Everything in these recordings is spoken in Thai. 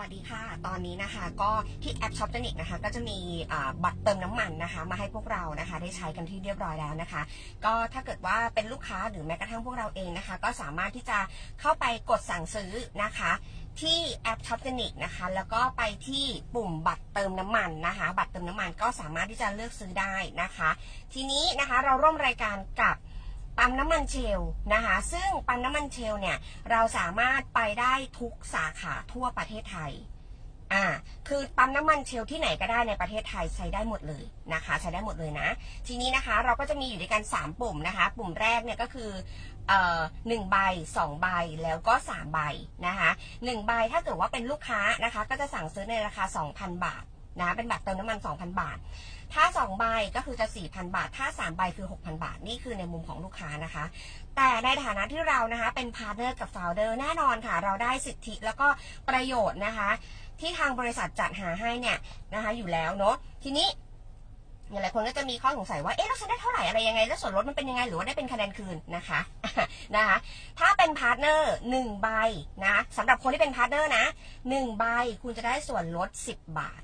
วัสดีค่ะ ตอนนี้นะคะก็ที่แอปช็อปเทนิกนะคะก็จะมีบัตรเติมน้ำมันนะคะมาให้พวกเรานะคะได้ใช้กันที่เรียบร้อยแล้วนะคะ ก็ถ้าเกิดว่าเป็นลูกค้าหรือแม้กระทั่งพวกเราเองนะคะ ก็สามารถที่จะเข้าไปกดสั่งซื้อนะคะที่แอปช็อปเทนิกนะคะ แล้วก็ไปที่ปุ่มบัตรเติมน้ำมันนะคะ บัตรเติมน้ำมันก็สามารถที่จะเลือกซื้อได้นะคะ ทีนี้นะคะเราร่วมรายการกับ ปั๊มน้ำมันเชลนะคะ ซึ่งปั๊มน้ำมันเชลเนี่ย เราสามารถไปได้ทุกสาขาทั่วประเทศไทยอ่าคือปั๊มน้ำมันเชลที่ไหนก็ได้ในประเทศไทยใช้ได้หมดเลยนะคะ ใช้ได้หมดเลยนะ ทีนี้นะคะเราก็จะมีอยู่ด้วยกัน 3 ปุ่มนะคะ ปุ่มแรกเนี่ยก็คือเอ่อหนึ่งใบสองใบแล้วก็สามใบนะคะหนึ่งใบถ้าเกิดว่าเป็นลูกค้านะคะ ก็จะสั่งซื้อในราคา 2,000 บาท นะเป็นบัตรเติมน้ำมัน2,000 บาท ถ้า 2 ใบก็คือจะ 4,000 บาท ถ้า 3 ใบคือ 6,000 บาท นี่คือในมุมของลูกค้านะคะ แต่ในฐานะที่เรานะคะเป็นพาร์ทเนอร์กับ f ฟ u เดอร์แน่นอนค่ะ เราได้สิทธิแล้วก็ประโยชน์นะคะ ที่ทางบริษัทจัดหาให้เนี่ยนะคะอยู่แล้วเนาะทีนี้หลายคนก็จะมีข้อสงสัยว่า เอ๊ะเราจะได้เท่าไหร่อะไรยังไง แล้วส่วนลดมันเป็นยังไง หรือว่าได้เป็นคะแนนคืนนะคะ นะคะ ถ้าเป็นพาร์ทเนอร์หนึ่งใบนะสำหรับคนที่เป็นพาร์ทเนอร์นะหนึ่งใบคุณจะได้ส่วนลด 10 บาท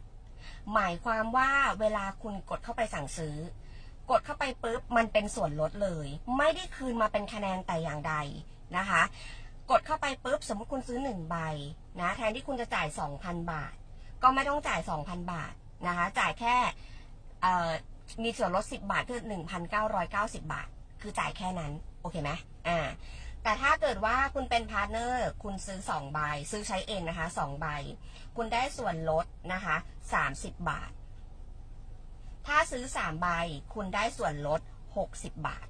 หมายความว่าเวลาคุณกดเข้าไปสั่งซื้อ กดเข้าไปปุ๊บมันเป็นส่วนลดเลย ไม่ได้คืนมาเป็นคะแนนแต่อย่างใดนะคะ กดเข้าไปปุ๊บสมมติคุณซื้อหนึ่งใบนะแทนที่คุณจะจ่าย 2,000 บาท ก็ไม่ต้องจ่าย 2,000 บาทนะคะจ่ายแค่อ่อมีส่วนลด 10 บาทคือ 1,990 บาท คือจ่ายแค่นั้น โอเคไหมอ่า แต่ถ้าเกิดว่าคุณเป็นพาร์ทเนอร์ คุณซื้อ2ใบซื้อใช้เองนะคะ2ใบ คุณได้ส่วนลดนะคะ30 บาท ถ้าซื้อ3ใบ คุณได้ส่วนลด 60 บาท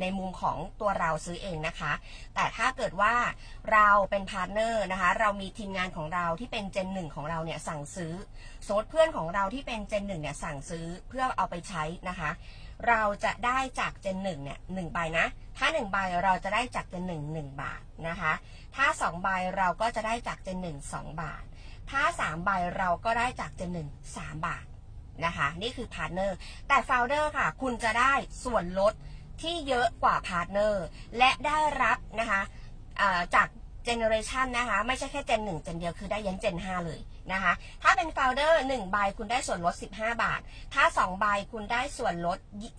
ในมุมของตัวเราซื้อเองนะคะ แต่ถ้าเกิดว่าเราเป็นพาร์ทเนอร์นะคะ เรามีทีมงานของเราที่เป็นเจนหนึ่งของเราเนี่ยสั่งซื้อสมมติเพื่อนของเราที่เป็นเจนหนึ่งเนี่ยสั่งซื้อเพื่อเอาไปใช้นะคะ เราจะได้จากเจนหนึ่งเนี่ยหนึ่งใบนะ ถ้าหนึ่งใบเราจะได้จากเจนหนึ่งหนึ่งบาทนะคะ ถ้าสองใบเราก็จะได้จากเจนหนึ่งสองบาท ถ้าสามใบเราก็ได้จากเจนหนึ่งสามบาทนะคะ นี่คือพาร์ทเนอร์แต่โฟลเดอร์ค่ะ คุณจะได้ส่วนลด ที่เยอะกว่าพาร์ทเนอร์และได้รับนะคะจากเจเนอเรชันนะคะไม่ใช่แค่เจนหนึ่งเจนเดียวคือได้ยันเจนห้าเลยนะคะถ้าเป็นโฟลเดอร์หนึ่งใบคุณได้ส่วนลด 15 บาท ถ้า2ใบคุณได้ส่วนลด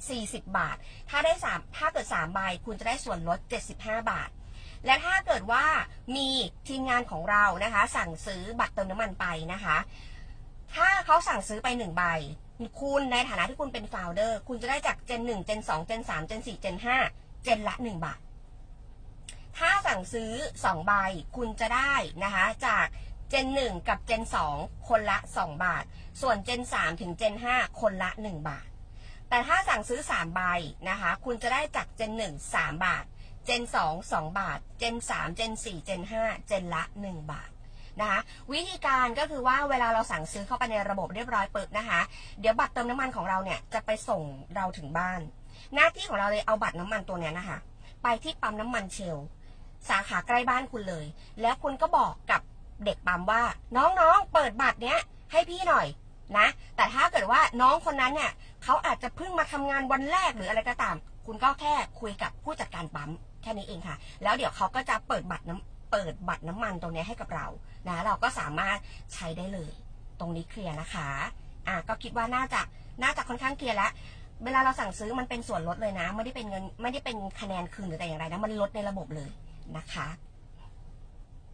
40 บาท ถ้าได้3ถ้าเกิด3ใบคุณจะได้ส่วนลด 75 บาท และถ้าเกิดว่ามีทีมงานของเรานะคะสั่งซื้อบัตรเติมน้ำมันไปนะคะ ถ้าเขาสั่งซื้อไป1ใบ คุณในฐานะที่คุณเป็นโฟลเดอร์ คุณจะได้จากเจน1เจน2เจน3เจน4เจน5เจนละ1บาท ถ้าสั่งซื้อ2ใบคุณจะได้นะคะจากเจน1กับเจน2คนละ2บาท ส่วนเจน3ถึงเจน5คนละ1บาท แต่ถ้าสั่งซื้อ3ใบนะคะ คุณจะได้จากเจน1 3บาท เจน2 2บาท เจน3เจน4เจน5เจนละ1บาท นะคะวิธีการก็คือว่าเวลาเราสั่งซื้อเข้าไปในระบบเรียบร้อยปึ๊บนะคะ เดี๋ยวบัตรเติมน้ำมันของเราเนี่ยจะไปส่งเราถึงบ้าน หน้าที่ของเราเลยเอาบัตรน้ำมันตัวเนี้ยนะคะ ไปที่ปั๊มน้ำมันเชลสาขาใกล้บ้านคุณเลย แล้วคุณก็บอกกับเด็กปั๊มว่า น้องๆเปิดบัตรเนี้ยให้พี่หน่อยนะ แต่ถ้าเกิดว่าน้องคนนั้นเนี่ยเขาอาจจะเพิ่งมาทำงานวันแรกหรืออะไรก็ตาม คุณก็แค่คุยกับผู้จัดการปั๊มแค่นี้เองค่ะ แล้วเดี๋ยวเขาก็จะเปิดบัตรน้ำ เปิดบัตรน้ำมันตรงนี้ให้กับเรานะเราก็สามารถใช้ได้เลย ตรงนี้เคลียร์นะคะอะก็คิดว่าน่าจะน่าจะค่อนข้างเคลียร์แล้วเวลาเราสั่งซื้อมันเป็นส่วนลดเลยนะ ไม่ได้เป็นเงินไม่ได้เป็นคะแนนคืนหรือแต่อย่างไรนะมันลดในระบบเลยนะคะ